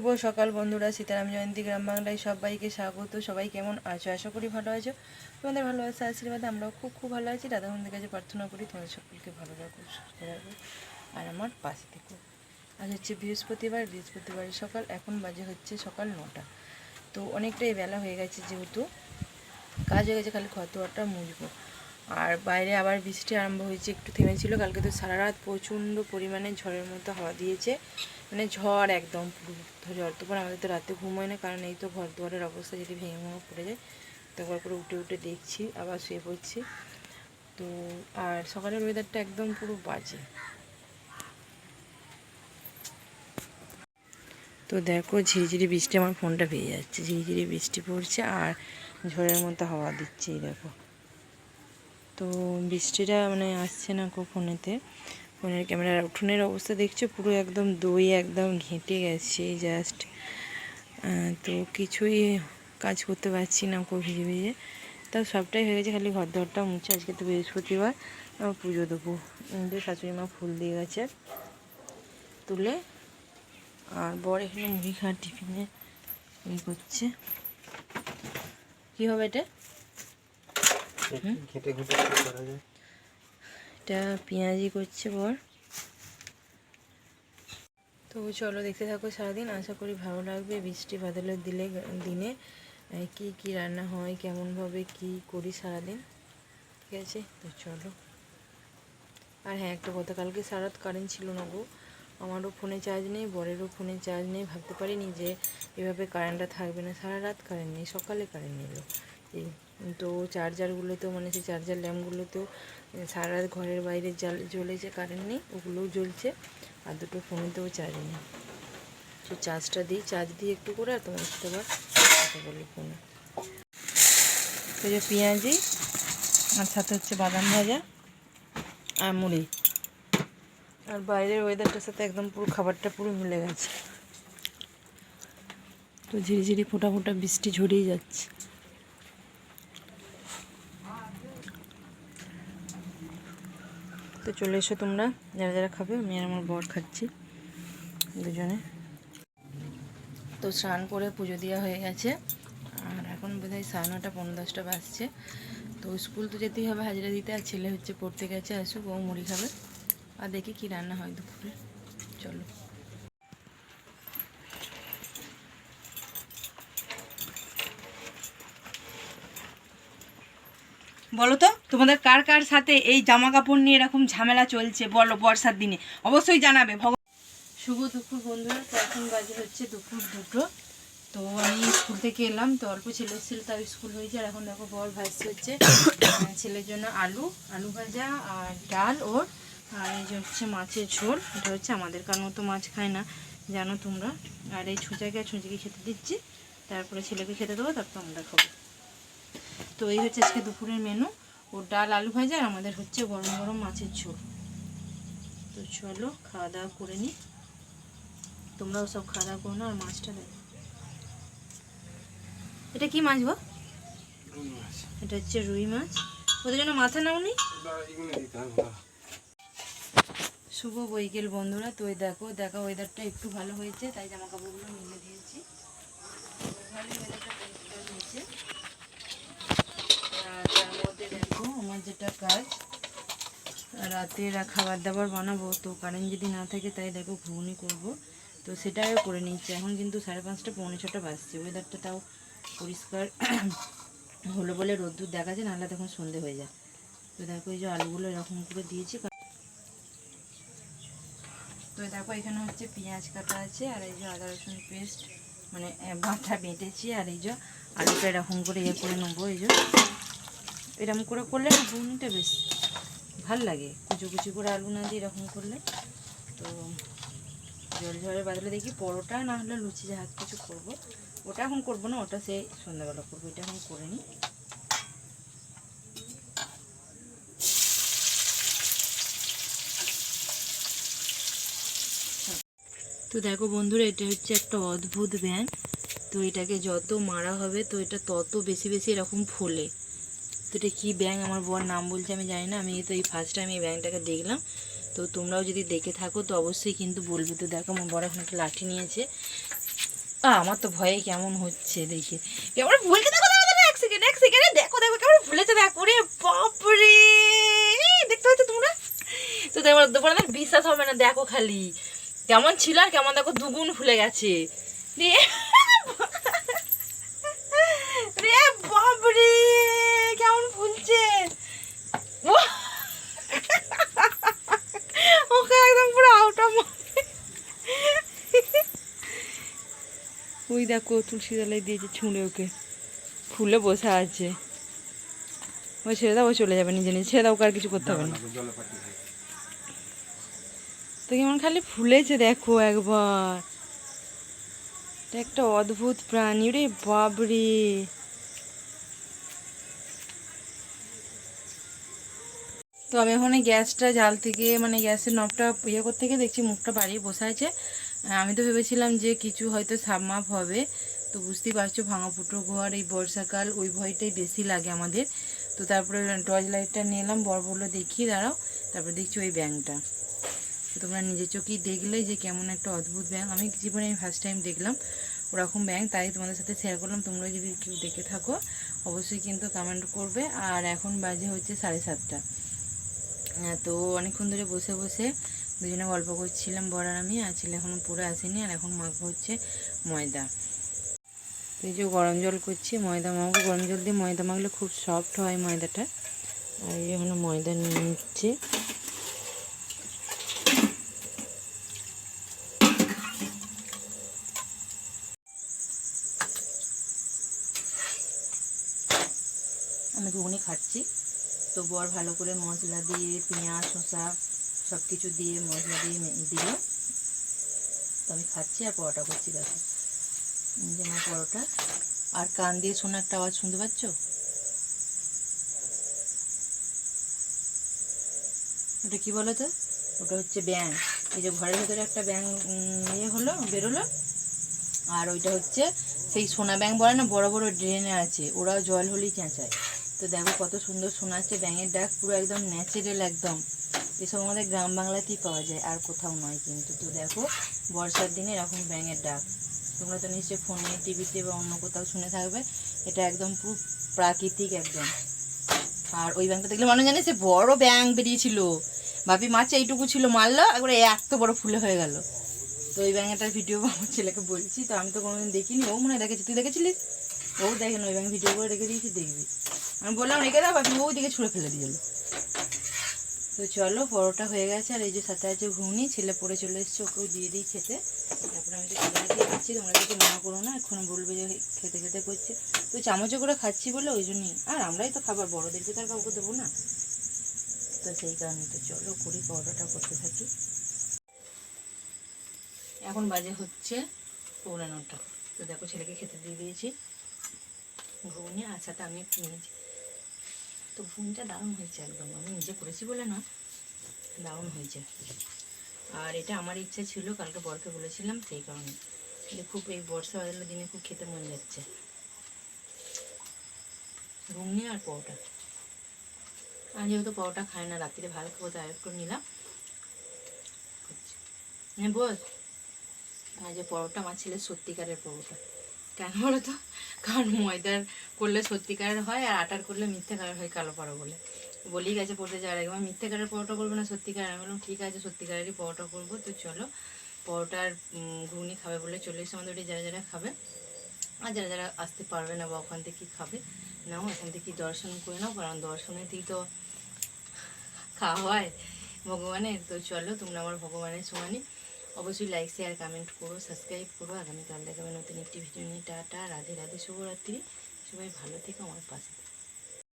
শুভ সকাল বন্ধুরা, সীতারাম জয়ন্তী গ্রাম বাংলায় সবাইকে স্বাগত। সবাই কেমন আছো? আশা করি ভালো আছো। তোমাদের ভালোবাসা আশীর্বাদে আমরাও খুব খুব ভালো আছি। দাদা বন্ধুর কাছে প্রার্থনা করি তোমাদের সকলকে ভালো রাখো, সুস্থ রাখো, আর আমার পাশে থেকো। আজ হচ্ছে বৃহস্পতিবার, বৃহস্পতিবারের সকাল, এখন বাজে হচ্ছে সকাল নটা। তো অনেকটাই বেলা হয়ে গেছে যেহেতু, কাজ হয়ে গেছে, খালি খতোয়াটা মুছবো আর বাইরে আবার বৃষ্টি আরম্ভ হয়েছে, একটু থেমেছিল। কালকে তো সারা রাত প্রচণ্ড পরিমাণে ঝড়ের মতো হাওয়া দিয়েছে। মানে ঝড় একদম পুরো। ঝড় তো পরে আমাদের তো রাতে ঘুম হয় না, কারণ এই তো ঘর দুয়ারের অবস্থা যদি ভেঙে ভেঙে পড়ে যায় তারপর করে উঠে উঠে দেখছি, আবার শুয়ে পড়ছি। তো আর সকালের ওয়েদারটা একদম পুরো বাজে। তো দেখো ঝিরিঝিরি বৃষ্টি, আমার ফোনটা ভেজে যাচ্ছে। ঝিরিঝিরি বৃষ্টি পড়ছে আর ঝড়ের মতো হাওয়া দিচ্ছে দেখো। তো বৃষ্টিটা মানে আসছে না কো ফোনেতে ফোনের ক্যামেরার উঠোনের অবস্থা দেখছ? পুরো একদম দই একদম ঘেঁটে গেছে জাস্ট তো কিছুই কাজ করতে পারছি না কো ভিজে ভিজে। তাও সবটাই হয়ে গেছে খালি ঘর দরটা মুছে আজকে তো বৃহস্পতিবার। পুজো দেবো। যে শাশুড়ি মা ফুল দিয়ে গেছে তুলে। আর বর এখানে মুড়ি খাওয়ার টিফিনে ই করছে। কী হবে এটা? ঘেটে ঘুটে করা যায়? এটা পেঁয়াজি করছে বর। তো চলো দেখতে থাকো সারাদিন। আশা করি ভালো লাগবে। বৃষ্টি বাদলের দিলে, দিনে কি কি রান্না হয়, কেমনভাবে কি করি সারাদিন। ঠিক আছে? তো চলো। আর হ্যাঁ একটা কথা, কালকে সারা রাত কারেন্ট ছিল না গো। আমারও ফোনে চার্জ নেই, বরেরও ফোনে চার্জ নেই। ভাবতে পারিনি যে এভাবে কারেন্টটা থাকবে না। সারা রাত কারেন্ট নেই, সকালে কারেন্ট নিল। এই তো চার্জারগুলোতেও মানে সেই চার্জার ল্যাম্পগুলোতেও সারা ঘরের বাইরে জাল জ্বলেছে কারেন্ট নেই, ওগুলোও জ্বলছে, আর দুটো ফোনেতেও চার্জ নেই। তো চার্জটা দিই চার্জ দিয়ে একটু করে আর তোমার সাথে আবার কথা বলি ফোনে তো যে পেঁয়াজি, আর সাথে হচ্ছে বাদাম ভাজা আর মুড়ি। আর বাইরের ওয়েদারটার সাথে একদম পুরো খাবারটা পুরো মিলে গেছে। তো ঝিরিঝিরি ফোটা ফোটা বৃষ্টি ঝরিয়ে যাচ্ছে। তো চলে এসো তোমরা। যারা যারা খাবে, আমি আর আমার বর খাচ্ছি দুজনে। তো স্নান করে পুজো দেওয়া হয়ে গেছে। আর এখন বোধ হয় সাড়ে নটা পনেরো দশটা বাজছে। তো স্কুল তো যেতেই হবে, হাজিরা দিতে। আর ছেলে হচ্ছে পড়তে গেছে, আসুক, ও মুড়ি খাবে। আর দেখি কি রান্না হয় দুপুরে। চলো। বলো তো তোমাদের কার কার সাথে এই জামা কাপড় নিয়ে এরকম ঝামেলা চলছে? বলো, বর্ষার দিনে। অবশ্যই জানাবে। শুভ দুপুর বন্ধুরা। এখন বাজে হচ্ছে দুপুর দুটো। তো আমি স্কুল থেকে এলাম। তো অল্প ছেলে ছিল, তাই স্কুল হয়েছে। আর এখন দেখো বর ভাজছে হচ্ছে ছেলের জন্য আলু আলু ভাজা আর ডাল ওর। আর এই যে হচ্ছে মাছের ঝোল। এটা হচ্ছে আমাদের। কার তো মাছ খায় না, জানো তোমরা। আর এই ছুঁচাকে আর ছুঁচিকে খেতে দিচ্ছি। তারপরে ছেলেকে খেতে দেবো, তারপর আমরা খাব। তো এই হচ্ছে আজকে দুপুরের মেনু ও ডাল, আলু ভাজা আর আমাদের হচ্ছে গরম গরম মাছের ঝোল। তো চলো খাওয়া দাওয়া করে নিই তোমরাও সব খাওয়া দাওয়া করো না, আর মাছটা দেখো। এটা কি মাছ গো? এটা হচ্ছে রুই মাছ। ওদের জন্য মাথা নাও নি শুভ বৈকেল বন্ধুরা, তো ওই দেখো দেখো ওয়েদারটা একটু ভালো হয়েছে, তাই জামা কাপড়গুলো মিলে দিয়েছি। পরিষ্কার হয়েছে। আর দেখো, আমার যেটা কাজ, রাতে খাবার দাবার বানাবো, তো কারেন্ট যদি না থাকে তাই দেখো ঘুগনি করব। তো সেটাও করে নিচ্ছি। এখন কিন্তু সাড়ে পাঁচটা, পৌনে ছটা বাজছে। ওয়েদারটা তাও পরিষ্কার হলো বলে রোদ্দুর দেখাচ্ছে, নাহলে তখন সন্ধে হয়ে যায়। তো দেখো এই যে আলুগুলো এরকম করে দিয়েছি। তো দেখো এখানে হচ্ছে পেঁয়াজ কাটা আছে, আর এই যে আদা রসুন পেস্ট মানে বাটা বেটেছি, আর এই যে আলুটা এরকম করে ইয়ে করে নেব, এই যে। এরকম করে করলে না ঘুগনিটা বেশ ভালো লাগে। কুচো কুচি করে আলু না দিয়ে এরকম করলে। তো জল ঝড়ের বাদলে দেখি পরোটা, না হলে লুচি যা কিছু করব। ওটা এখন করব না, ওটা সেই সন্ধ্যাবেলা করব, এটা এখন করে নিই তো দেখো বন্ধুরা, এটা হচ্ছে একটা অদ্ভুত ব্যাঙ। তো এটাকে যত মারা হবে, তো এটা তত বেশি বেশি এরকম ফোলে। তো এটা কী ব্যাঙ আমার বর নাম বলছে, আমি জানি না। আমি তো এই ফার্স্ট টাইম এই ব্যাঙটাকে দেখলাম। তো তোমরাও যদি দেখে থাকো, তো অবশ্যই কিন্তু বলবে। তো দেখো, আমার বড় এখন একটা লাঠি নিয়েছে। আমার তো ভয়ে কেমন হচ্ছে দেখে। কেমন ভুলকে দেখো এক সেকেন্ড এক সেকেন্ড দেখো দেখো, কেমন ভুলেছে, দেখো। রে বাপরে! দেখতে পাচ্ছ তোমরা? তো তোমার বিশ্বাস হবে না, দেখো খালি। কেমন ছিল আর কেমন, দেখো, দুগুণ ফুলে গেছে। রে রে বাপরে কেমন ফুলছে ও ওকে একদম পুরো আউট অফ ওই দেখো তুলসী তলায় দিয়েছে ছুঁড়ে ওকে। ফুলে বসে আছে। ওই ছেড়ে দাও চলে যাবে নিজে নিজে। ছেড়ে দাও, ওকে আর কিছু করতে হবে না। তো কেমন খালি ফুলেছে দেখো একবার। একটা অদ্ভুত প্রাণী রে বাবরে তো আমি এখন গ্যাসটা জাল থেকে মানে গ্যাসের নবটা ইয়ে করতে গিয়ে দেখছি মুখটা বাড়িয়ে বসে আছে। আমি তো ভেবেছিলাম যে কিছু হয়তো সাবমাপ হবে। তো বুঝতেই পারছ ভাঙা ফুটো ঘর এই বর্ষাকাল ওই ভয়টাই বেশি লাগে আমাদের। তো তারপরে টর্চ লাইটটা নিলাম বড় বড় দেখি দাঁড়াও। তারপরে দেখছি ওই ব্যাংকটা। তো তোমরা নিজের চোখেই দেখলে যে কেমন একটা অদ্ভুত ব্যাংক। আমি জীবনে আমি ফার্স্ট টাইম দেখলাম ওরকম ব্যাংক। তাই তোমাদের সাথে শেয়ার করলাম। তোমরা যদি কেউ দেখে থাকো অবশ্যই কিন্তু কমেন্ট করবে। আর এখন বাজে হচ্ছে সাড়ে সাতটা। হ্যাঁ, তো অনেকক্ষণ ধরে বসে বসে দুজনে গল্প করছিলাম বড় আর আমি, আর ছেলে এখনও পুরো আসেনি, আর এখন মাখবো হচ্ছে ময়দা। এই যে গরম জল করছি, ময়দা মাখবো। গরম জল দিয়ে ময়দা মাখলে খুব সফট হয় ময়দাটা। আর এই এখানে ময়দা নিয়ে নিচ্ছি। আমি ঘুগনি খাচ্ছি। তো বর ভালো করে মশলা দিয়ে, পেঁয়াজ, শসা সব কিছু দিয়ে, মশলা দিয়ে দিল তো আমি খাচ্ছি আর পরোটা করছি, দেখো। যে আমার পরোটা। আর কান দিয়ে শোনা একটা আওয়াজ শুনতে পাচ্ছ? ওটা কি বলো তো ওটা হচ্ছে ব্যাং এই যে ঘরের ভেতরে একটা ব্যাং ইয়ে হলো, বেরোলো। আর ওইটা হচ্ছে সেই সোনা ব্যাং বলে না, বড় বড় ড্রেনে আছে। ওরাও জল হলেই চেঁচায়। তো দেখো কত সুন্দর শোনাচ্ছে ব্যাঙের ডাক পুরো একদম ন্যাচারাল একদম। এসব আমাদের গ্রাম বাংলাতেই পাওয়া যায়, আর কোথাও নয় কিন্তু। তো দেখো, বর্ষার দিনে এরকম ব্যাঙের ডাক। তোমরা তো নিশ্চয়ই ফোনে টিভিতে বা অন্য কোথাও শুনে থাকবে, এটা একদম পুরো প্রাকৃতিক একদম। আর ওই ব্যাংকটা দেখলে মানুষ জানে সে বড় ব্যাং বেরিয়েছিল। ভাবি মাছ এইটুকু ছিল, মারলো? একবারে এত বড় ফুলে হয়ে গেল। তো ওই ব্যাঙেটার ভিডিও আমার ছেলেকে বলছি, তো আমি তো কোনোদিন দেখিনি। ও মনে দেখেছি। তুই দেখেছিলিস? ও দেখেন, ওই ব্যাঙ ভিডিও করে রেখে দিয়েছি, দেখবি। আমি বললাম, রেখে দাও, বাকি ও দিকে ছুঁড়ে ফেলে দিয়ে তো চলো, পরোটা হয়ে গেছে, আর এই যে সাথে আছে ঘুগনি, ছেলে পড়ে চলে এসছে, ওকেও দিয়ে দিই খেতে। তারপরে আমি তো ছেলেকে দিচ্ছি তোমরা কিছু মনে করো না এখন বলবে যে খেতে খেতে করছে। তো চামচে করে খাচ্ছি বলে ওই জন্যই। আর আমরাই তো খাবার, বড়োদেরকে তো আর কাউকে দেবো না। তো সেই কারণে তো চলো করি, পরোটাটা করতে থাকি। এখন বাজে হচ্ছে পৌনে নটা। তো দেখো ছেলেকে খেতে দিয়ে দিয়েছি ঘুগনি, আর সাথে আমি নিয়েছি। তো ঘুগনিটা দারুণ হয়েছে একদম। আমি নিজে করেছি বলে না দারুণ হয়েছে। আর এটা আমার ইচ্ছা ছিল, কালকে বরকে বলেছিলাম, সেই কারণে। কিন্তু খুব এই বর্ষা বাদলের দিনে খুব খেতে মন যাচ্ছে। ঘুগনি আর পরোটা। আর যেহেতু পরোটা খায় না, রাত্রিরে ভালো খাব, তাই একটু নিলাম। হ্যাঁ বল। আর যে পরোটা, আমার ছেলের সত্যিকারের পরোটা। কেন বলো তো কারণ ময়দার করলে সত্যিকারের হয় আর আটার করলে মিথ্যেকারের হয় কালো পরো বলে। বলেই গেছে পড়তে যাওয়ার আগে। আমার মিথ্যেকারের পরোটা করব না সত্যিকারের? আমি বললাম, ঠিক আছে, সত্যিকারেরই পরোটা করব। তো চলো, পরোটার ঘুগনি খাবে বলে চলে এসে আমাদের যারা যারা খাবে, আর যারা যারা আসতে পারবে না বা ওখান থেকে খাবে, নাও ওখান থেকে দর্শন করে নাও। কারণ দর্শনেতেই তো খাওয়া হয় ভগবানের। তো চলো, তোমরা আমার ভগবানের সমানই অবশ্যই লাইক শেয়ার কমেন্ট করো সাবস্ক্রাইব করো। আগামীকাল দেখাবে নতুন একটি ভিডিও নিয়ে। টাটা, রাধে রাধে, শুভরাত্রি। সবাই ভালো থেকে, আমার পাশে।